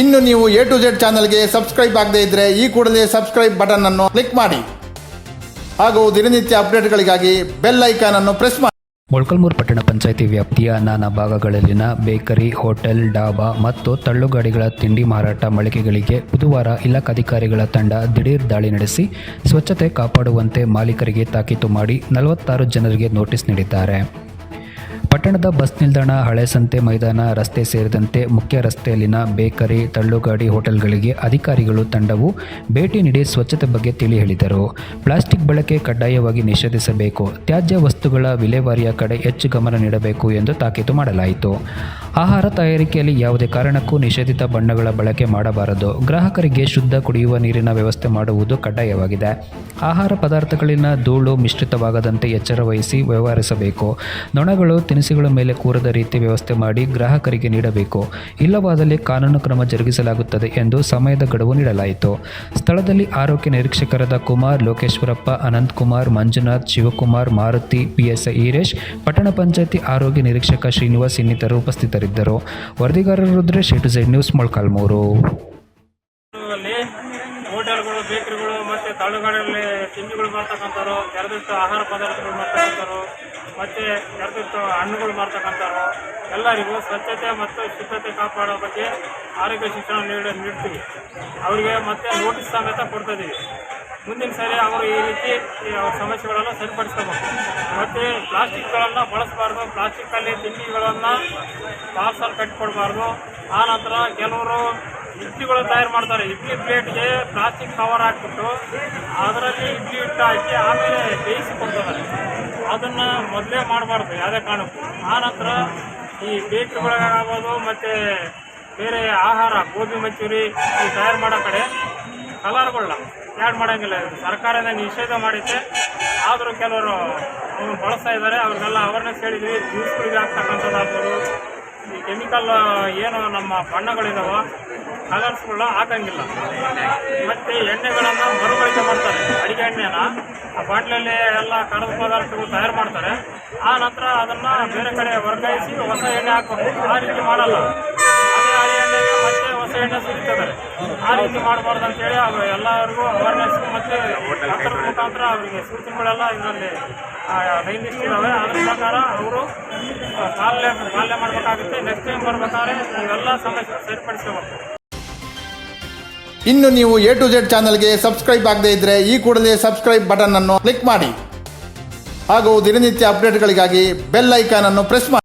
ಇನ್ನು ನೀವು A to Z ಚಾನಲ್ಗೆ ಸಬ್ಸ್ಕ್ರೈಬ್ ಆಗದೇ ಇದ್ರೆ ಈ ಕೂಡಲೇ ಸಬ್ಸ್ಕ್ರೈಬ್ ಬಟನ್ ಅನ್ನು ಕ್ಲಿಕ್ ಮಾಡಿ. ಹಾಗೂ ದಿನನಿತ್ಯ ಅಪ್ಡೇಟ್ಗಳಿಗಾಗಿ ಬೆಲ್ ಐಕಾನ್ ಅನ್ನು ಪ್ರೆಸ್ ಮಾಡಿ. ಮೊಳಕಲ್ಮೂರು ಪಟ್ಟಣ ಪಂಚಾಯಿತಿ ವ್ಯಾಪ್ತಿಯ ನಾನಾ ಭಾಗಗಳಲ್ಲಿನ ಬೇಕರಿ, ಹೋಟೆಲ್, ಡಾಬಾ ಮತ್ತು ತಳ್ಳುಗಾಡಿಗಳ ತಿಂಡಿ ಮಾರಾಟ ಮಳಿಗೆಗಳಿಗೆ ಬುಧವಾರ ಇಲಾಖಾಧಿಕಾರಿಗಳ ತಂಡ ದಿಢೀರ್ ದಾಳಿ ನಡೆಸಿ ಸ್ವಚ್ಛತೆ ಕಾಪಾಡುವಂತೆ ಮಾಲೀಕರಿಗೆ ತಾಕೀತು ಮಾಡಿ ನಲವತ್ತಾರು ಜನರಿಗೆ ನೋಟಿಸ್ ನೀಡಿದ್ದಾರೆ. ಪಟ್ಟಣದ ಬಸ್ ನಿಲ್ದಾಣ, ಹಳೆ ಸಂತೆ ಮೈದಾನ, ರಸ್ತೆ ಸೇರಿದಂತೆ ಮುಖ್ಯ ರಸ್ತೆಯಲ್ಲಿನ ಬೇಕರಿ, ತಳ್ಳುಗಾಡಿ ಹೋಟೆಲ್ಗಳಿಗೆ ಅಧಿಕಾರಿಗಳು ತಂಡವು ಭೇಟಿ ನೀಡಿ ಸ್ವಚ್ಛತೆ ಬಗ್ಗೆ ತಿಳಿ ಹೇಳಿದರು ಪ್ಲಾಸ್ಟಿಕ್ ಬಳಕೆ ಕಡ್ಡಾಯವಾಗಿ ನಿಷೇಧಿಸಬೇಕು. ತ್ಯಾಜ್ಯ ವಸ್ತುಗಳ ವಿಲೇವಾರಿಯ ಕಡೆ ಹೆಚ್ಚು ಗಮನ ನೀಡಬೇಕು ಎಂದು ತಾಕೀತು ಮಾಡಲಾಯಿತು. ಆಹಾರ ತಯಾರಿಕೆಯಲ್ಲಿ ಯಾವುದೇ ಕಾರಣಕ್ಕೂ ನಿಷೇಧಿತ ಬಣ್ಣಗಳ ಬಳಕೆ ಮಾಡಬಾರದು. ಗ್ರಾಹಕರಿಗೆ ಶುದ್ಧ ಕುಡಿಯುವ ನೀರಿನ ವ್ಯವಸ್ಥೆ ಮಾಡುವುದು ಕಡ್ಡಾಯವಾಗಿದೆ. ಆಹಾರ ಪದಾರ್ಥಗಳಲ್ಲಿನ ಧೂಳು ಮಿಶ್ರಿತವಾಗದಂತೆ ಎಚ್ಚರ ವಹಿಸಿ ವ್ಯವಹರಿಸಬೇಕು. ನೊಣಗಳು ತಿನಿಸುಗಳ ಮೇಲೆ ಕೂರದ ರೀತಿ ವ್ಯವಸ್ಥೆ ಮಾಡಿ ಗ್ರಾಹಕರಿಗೆ ನೀಡಬೇಕು. ಇಲ್ಲವಾದಲ್ಲಿ ಕಾನೂನು ಕ್ರಮ ಜರುಗಿಸಲಾಗುತ್ತದೆ ಎಂದು ಸಮಯದ ಗಡುವು ನೀಡಲಾಯಿತು. ಸ್ಥಳದಲ್ಲಿ ಆರೋಗ್ಯ ನಿರೀಕ್ಷಕರಾದ ಕುಮಾರ್, ಲೋಕೇಶ್ವರಪ್ಪ, ಅನಂತ್ ಕುಮಾರ್, ಮಂಜುನಾಥ್, ಶಿವಕುಮಾರ್, ಮಾರುತಿ, ಪಿಎಸ್ಐ ಈರೇಶ್, ಪಟ್ಟಣ ಪಂಚಾಯತಿ ಆರೋಗ್ಯ ನಿರೀಕ್ಷಕ ಶ್ರೀನಿವಾಸ್ ಇನ್ನಿತರರು ಉಪಸ್ಥಿತರಿದ್ದರು. ವರದಿಗಾರರು Rudresh A to Z news Molakalmuru. ಹೋಟೆಲ್ಗಳು ಬೇಕರಿಗಳು ಮತ್ತು ತಳ್ಳುಗಾಡಲ್ಲಿ ತಿಂಡಿಗಳು ಮಾಡ್ತಕ್ಕಂಥವ್ರು ಕೆರೆದಿಟ್ಟು ಆಹಾರ ಪದಾರ್ಥಗಳು ಮಾಡ್ತಕ್ಕಂಥವ್ರು. ಮತ್ತು ತೆರೆದಿಟ್ಟು ಹಣ್ಣುಗಳು ಮಾರ್ತಕ್ಕಂಥವ್ರು ಎಲ್ಲರಿಗೂ ಸ್ವಚ್ಛತೆ ಮತ್ತು ಶುದ್ಧತೆ ಕಾಪಾಡೋ ಬಗ್ಗೆ ಆರೋಗ್ಯ ಶಿಕ್ಷಣ ನೀಡ, ನೀಡ್ತೀವಿ. ಅವರಿಗೆ ಮತ್ತೆ ನೋಟಿಸ್ ಸಮೇತ ಕೊಡ್ತಿದ್ದೀವಿ ಮುಂದಿನ ಸರಿ ಅವರು ಈ ರೀತಿ ಸಮಸ್ಯೆಗಳನ್ನು ಸರಿಪಡಿಸ್ಕೋಬೇಕು. ಮತ್ತು ಪ್ಲಾಸ್ಟಿಕ್ಗಳನ್ನು ಬಳಸಬಾರ್ದು. ಪ್ಲಾಸ್ಟಿಕ್ಕಲ್ಲಿ ತಿಂಡಿಗಳನ್ನು ಪಾರ್ಸಲ್ ಕಟ್ಕೊಡ್ಬಾರ್ದು. ಆ ನಂತರ ಕೆಲವರು ಇಡ್ಲಿಗಳು ತಯಾರು ಮಾಡ್ತಾರೆ. ಇಡ್ಲಿ ಪ್ಲೇಟ್ಗೆ ಪ್ಲಾಸ್ಟಿಕ್ ಕವರ್ ಹಾಕ್ಬಿಟ್ಟು ಅದರಲ್ಲಿ ಇಡ್ಲಿ ಹಿಟ್ಟು ಹಾಕಿ ಆಮೇಲೆ ಬೇಯಿಸಿ ಕೊಡ್ತಾರೆ ಅದನ್ನು ಮೊದಲೇ ಮಾಡಬಾರ್ದು, ಯಾವುದೇ ಕಾರಣಕ್ಕೂ. ಆನಂತರ ನಂತರ ಈ ಬೇಕ್ರಿಗಳಾಗ್ಬೋದು ಮತ್ತು ಬೇರೆ ಆಹಾರ, ಗೋಬಿ ಮಂಚೂರಿ ಈ ತಯಾರು ಮಾಡೋ ಕಡೆ ಕಲರ್ಗಳನ್ನ ಆ್ಯಡ್ ಮಾಡೋಂಗಿಲ್ಲ. ಸರ್ಕಾರನೇ ನಿಷೇಧ ಮಾಡಿದ್ದೆ. ಆದರೂ ಕೆಲವರು ಬಳಸ್ತಾ ಇದ್ದಾರೆ. ಅವ್ರಿಗೆಲ್ಲ ಅವೇರ್ನೆಸ್ ಹೇಳಿದ್ವಿ. ಜ್ಯೂಸ್ಗಳಿಗೆ ಆಗ್ತಕ್ಕಂಥದ್ದಾಗ್ಬೋದು ಕೆಮಿಕಲ್ ಏನು ನಮ್ಮ ಬಣ್ಣಗಳಿದಾವ ಕಲರ್ಸ್ಗಳನ್ನ ಹಾಕಂಗಿಲ್ಲ. ಮತ್ತು ಎಣ್ಣೆಗಳನ್ನು ಮರುಬಳಕೆ ಮಾಡ್ತಾರೆ ಅಡಿಗೆ ಎಣ್ಣೆನ. ಆ ಬಾಟ್ಲಲ್ಲಿ ಎಲ್ಲ ಕಡದ ಪದಾರ್ಥಗಳು ತಯಾರು ಮಾಡ್ತಾರೆ. ಆ ನಂತರ ಅದನ್ನು ಬೇರೆ ಕಡೆ ವರ್ಗಾಯಿಸಿ ಹೊಸ ಎಣ್ಣೆ ಹಾಕಬೇಕು. ಆ ರೀತಿ ಮಾಡಲ್ಲ. ಅದೇ ಆ ಎಣ್ಣೆಗೆ ಮತ್ತೆ ಹೊಸ ಎಣ್ಣೆ ಸಿಗ್ತದೆ. ಆ ರೀತಿ ಮಾಡಬಾರ್ದು ಅಂತೇಳಿ ಅವರು ಎಲ್ಲರಿಗೂ ಅವೇರ್ನೆಸ್ ಮತ್ತು ಡಾಕ್ಟರ್ ಮುಖಾಂತರ ಅವರಿಗೆ ಸೂಚನೆಗಳೆಲ್ಲ ಇದರಲ್ಲಿ ಇದ್ದಾವೆ ಅದ್ರ ಪ್ರಕಾರ ಅವರು ಪಾಲನೆ ಪಾಲನೆ ಮಾಡಬೇಕಾಗುತ್ತೆ. ನೆಕ್ಸ್ಟ್ ಟೈಮ್ ಬರ್ಬೇಕಾದ್ರೆ ಇವೆಲ್ಲ ಸಮಸ್ಯೆ ಸರಿಪಡಿಸ್ಕೋಬೇಕು. ಇನ್ನು ನೀವು ಎ ಟು ಜೆಡ್ ಚಾನಲ್ಗೆ ಸಬ್ಸ್ಕ್ರೈಬ್ ಆಗದೇ ಇದ್ರೆ ಈ ಕೂಡಲೇ ಸಬ್ಸ್ಕ್ರೈಬ್ ಬಟನ್ ಅನ್ನು ಕ್ಲಿಕ್ ಮಾಡಿ. ಹಾಗೂ ದಿನನಿತ್ಯ ಅಪ್ಡೇಟ್ಗಳಿಗಾಗಿ ಬೆಲ್ ಐಕಾನ್ ಅನ್ನು ಪ್ರೆಸ್ ಮಾಡಿ.